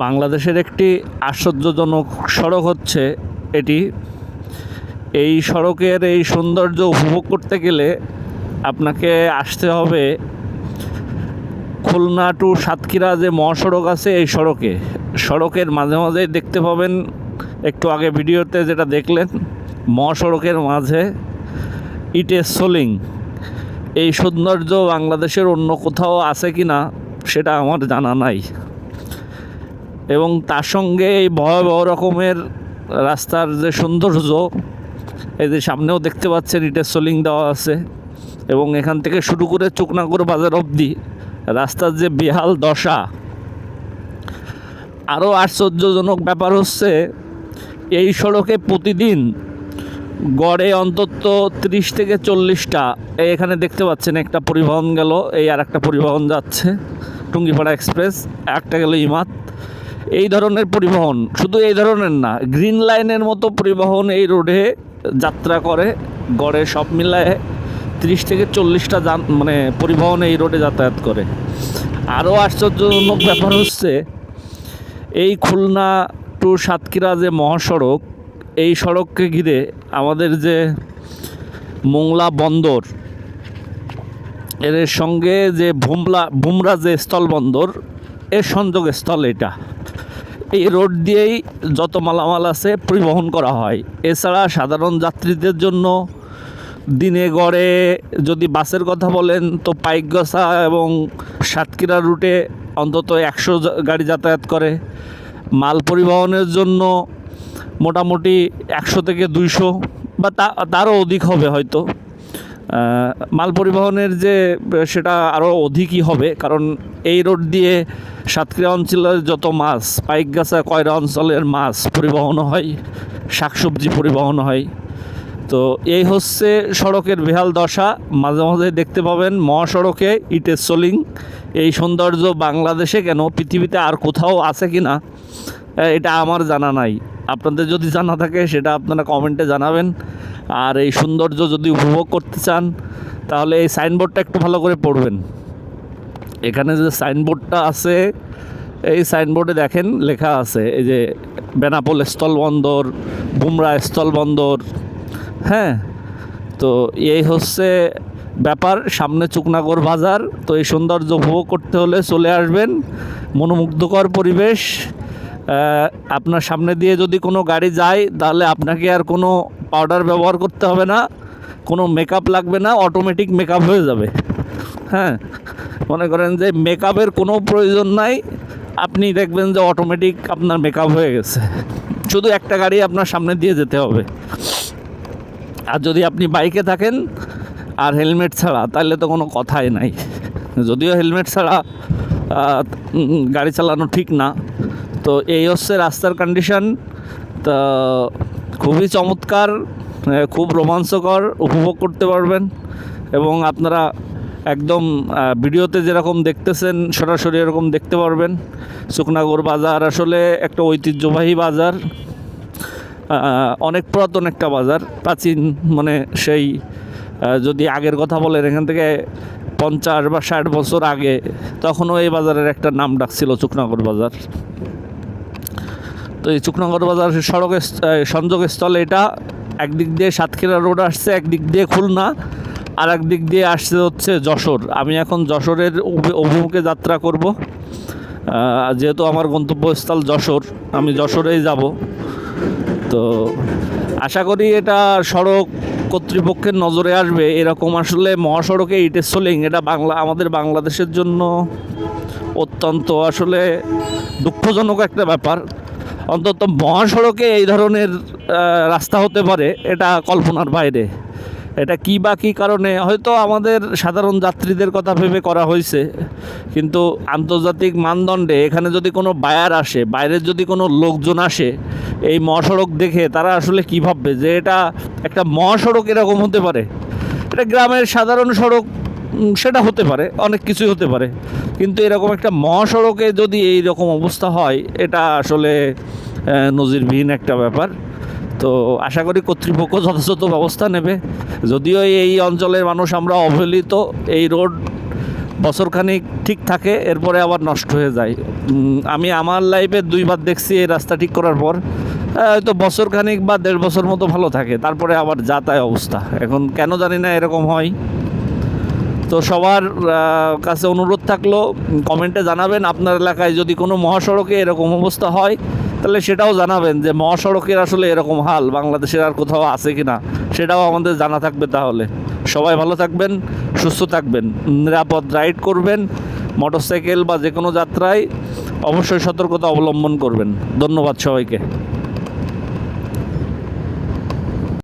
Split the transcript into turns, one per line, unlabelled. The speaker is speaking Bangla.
বাংলাদেশের একটি আশ্চর্যজনক সড়ক হচ্ছে এটি। এই সড়কের এই সৌন্দর্য উপভোগ করতে গেলে আপনাকে আসতে হবে খুলনা টু সাতক্ষীরা যে মহাসড়ক আছে এই সড়কে। সড়কের মাঝে মাঝেই দেখতে পাবেন, একটু আগে ভিডিওতে যেটা দেখলেন, মহাসড়কের মাঝে ইটের সোলিং। এই সৌন্দর্য বাংলাদেশের অন্য কোথাও আছে কি না সেটা আমার জানা নাই। এবং তার সঙ্গে এই ভয়াবহ রকমের রাস্তার যে সৌন্দর্য এই যে সামনেও দেখতে পাচ্ছেন, ইটের সোলিং দেওয়া আছে এবং এখান থেকে শুরু করে চুকনাগর বাজার অবধি রাস্তার যে বেহাল দশা। আরও আশ্চর্যজনক ব্যাপার হচ্ছে, এই সড়কে প্রতিদিন গড়ে অন্তত তিরিশ থেকে চল্লিশটা এখানে দেখতে পাচ্ছেন একটা পরিবহন গেল, এই আর একটা পরিবহন যাচ্ছে, টুঙ্গিপাড়া এক্সপ্রেস, একটা গেল ইমাত। এই ধরনের পরিবহন, শুধু এই ধরনের না, গ্রিন লাইনের মতো পরিবহন এই রোডে যাত্রা করে, গড়ে সব মিলায় তিরিশ থেকে চল্লিশটা যান মানে পরিবহন এই রোডে যাতায়াত করে। আরও আশ্চর্যজনক ব্যাপার হচ্ছে, এই খুলনা টু সাতক্ষীরা যে মহাসড়ক, এই সড়ককে ঘিরে আমাদের যে মোংলা বন্দর, এর সঙ্গে যে ভুমলা, ভুমরা যে স্থলবন্দর, এর সংযোগ স্থল এটা। এই রোড দিয়েই যত মালামাল আছে পরিবহন করা হয়। এছাড়া সাধারণ যাত্রীদের জন্য দিনে গড়ে যদি বাসের কথা বলেন, তো পাইকগসা এবং সাতক্ষীরা রুটে অন্তত একশো গাড়ি যাতায়াত করে। মাল পরিবহনের জন্য মোটামুটি একশো থেকে দুইশো বা তারও অধিক হবে হয়তো। মাল পরিবহনের যে, সেটা আরও অধিকই হবে, কারণ এই রোড দিয়ে সাতক্ষীরা অঞ্চলের যত মাছ, পাইকগাছা, কয়রা অঞ্চলের মাছ পরিবহন হয়, শাকসবজি পরিবহন হয়। তো এই হচ্ছে সড়কের বেহাল দশা। মাঝে মাঝে দেখতে পাবেন মহাসড়কে ইটের সোলিং। এই সৌন্দর্য বাংলাদেশে কেন, পৃথিবীতে আর কোথাও আছে কি না এটা আমার জানা নাই। আপনাদের যদি জানা থাকে, সেটা আপনারা কমেন্টে জানাবেন। আর এই সৌন্দর্য যদি উপভোগ করতে চান, তাহলে এই সাইনবোর্ডটা একটু ভালো করে পড়বেন। এখানে যে সাইনবোর্ডটা আছে, এই সাইনবোর্ডে দেখেন লেখা আছে, এই যে বেনাপোল স্থলবন্দর বুমরা স্থলবন্দর হ্যাঁ? তো এই হচ্ছে ব্যাপার, সামনে চুকনাগর বাজার, তো এই সৌন্দর্য উপভোগ করতে হলে চলে আসবেন। মনোমুগ্ধকর পরিবেশ আপনার সামনে দিয়ে যদি কোনো গাড়ি যায়, তাহলে আপনাকে আর কোনো পাউডার ব্যবহার করতে হবে না। কোনো মেকআপ লাগবে না অটোমেটিক মেকআপ হয়ে যাবে। হ্যাঁ মনে করেন যে মেকআপের কোনো প্রয়োজন নাই। আপনি দেখবেন যে অটোমেটিক আপনার মেকআপ হয়ে গেছে। শুধু একটা গাড়ি আপনার সামনে দিয়ে যেতে হবে। আর যদি আপনি বাইকে থাকেন, আর হেলমেট ছাড়া, তাহলে তো কোনো কথাই নাই। যদিও হেলমেট ছাড়া গাড়ি চালানো ঠিক না। তো এই হচ্ছে রাস্তার কন্ডিশন তো খুবই চমৎকার খুব রোমাঞ্চকর, উপভোগ করতে পারবেন। এবং আপনারা একদম ভিডিওতে যেরকম দেখতেছেন, সরাসরি এরকম দেখতে পারবেন। শুকনাগর বাজার আসলে একটা ঐতিহ্যবাহী বাজার। অনেক পুরাতন একটা বাজার, প্রাচীন মানে সেই যদি আগের কথা বলেন, এখান থেকে পঞ্চাশ বা ষাট বছর আগে তখনও এই বাজারের একটা নাম ডাকছিল চুকনগর বাজার। তো এই চুকনগর বাজার সড়ক সংযোগ স্থল এটা। একদিক দিয়ে সাতক্ষীরা রোড আসছে, একদিক দিয়ে খুলনা, আর একদিক দিয়ে আসছে হচ্ছে যশোর। আমি এখন যশোরের অভিমুখে যাত্রা করব। যেহেতু আমার গন্তব্যস্থল যশোর, আমি যশোরেই যাব। তো আশা করি এটা সড়ক কর্তৃপক্ষের নজরে আসবে। এরকম আসলে মহাসড়কে ইটের সোলিং, এটা বাংলা আমাদের বাংলাদেশের জন্য অত্যন্ত আসলে দুঃখজনক একটা ব্যাপার। অন্তত মহাসড়কে এই ধরনের রাস্তা হতে পারে, এটা কল্পনার বাইরে। এটা কী বা কী কারণে, হয়তো আমাদের সাধারণ যাত্রীদের কথা ভেবে করা হয়েছে, কিন্তু আন্তর্জাতিক মানদণ্ডে এখানে যদি কোনো বায়ার আসে বাইরের যদি কোনো লোকজন আসে, এই মহাসড়ক দেখে তারা আসলে কী ভাববে যে এটা একটা মহাসড়ক এরকম হতে পারে? এটা গ্রামের সাধারণ সড়ক সেটা হতে পারে, অনেক কিছুই হতে পারে। কিন্তু এরকম একটা মহাসড়কে যদি এই রকম অবস্থা হয়, এটা আসলে নজিরবিহীন একটা ব্যাপার। তো আশা করি কর্তৃপক্ষ যথাযথ ব্যবস্থা নেবে। যদিও এই অঞ্চলের মানুষ আমরা অবহেলিত, এই রোড বছরখানিক ঠিক থাকে, এরপরে আবার নষ্ট হয়ে যায়। আমি আমার লাইফে দুইবার দেখছি এই রাস্তা ঠিক করার পর। হয়তো বছরখানিক বা দেড় বছর মতো ভালো থাকে, তারপরে আবার যা তাই অবস্থা। এখন কেন জানি না এরকম হয়। তো সবার কাছে অনুরোধ থাকল কমেন্টে জানাবেন। আপনার এলাকায় যদি কোনো মহাসড়কে এরকম অবস্থা হয় তাহলে সেটাও জানাবেন যে মহাসড়কের আসলে এরকম হাল, বাংলাদেশের আর কোথাও আছে কি না সেটাও আমাদের জানা থাকবে তাহলে। সবাই ভালো থাকবেন, সুস্থ থাকবেন, নিরাপদ রাইড করবেন, মোটরসাইকেল বা যে কোনো যাত্রায় অবশ্যই সতর্কতা অবলম্বন করবেন। ধন্যবাদ সবাইকে।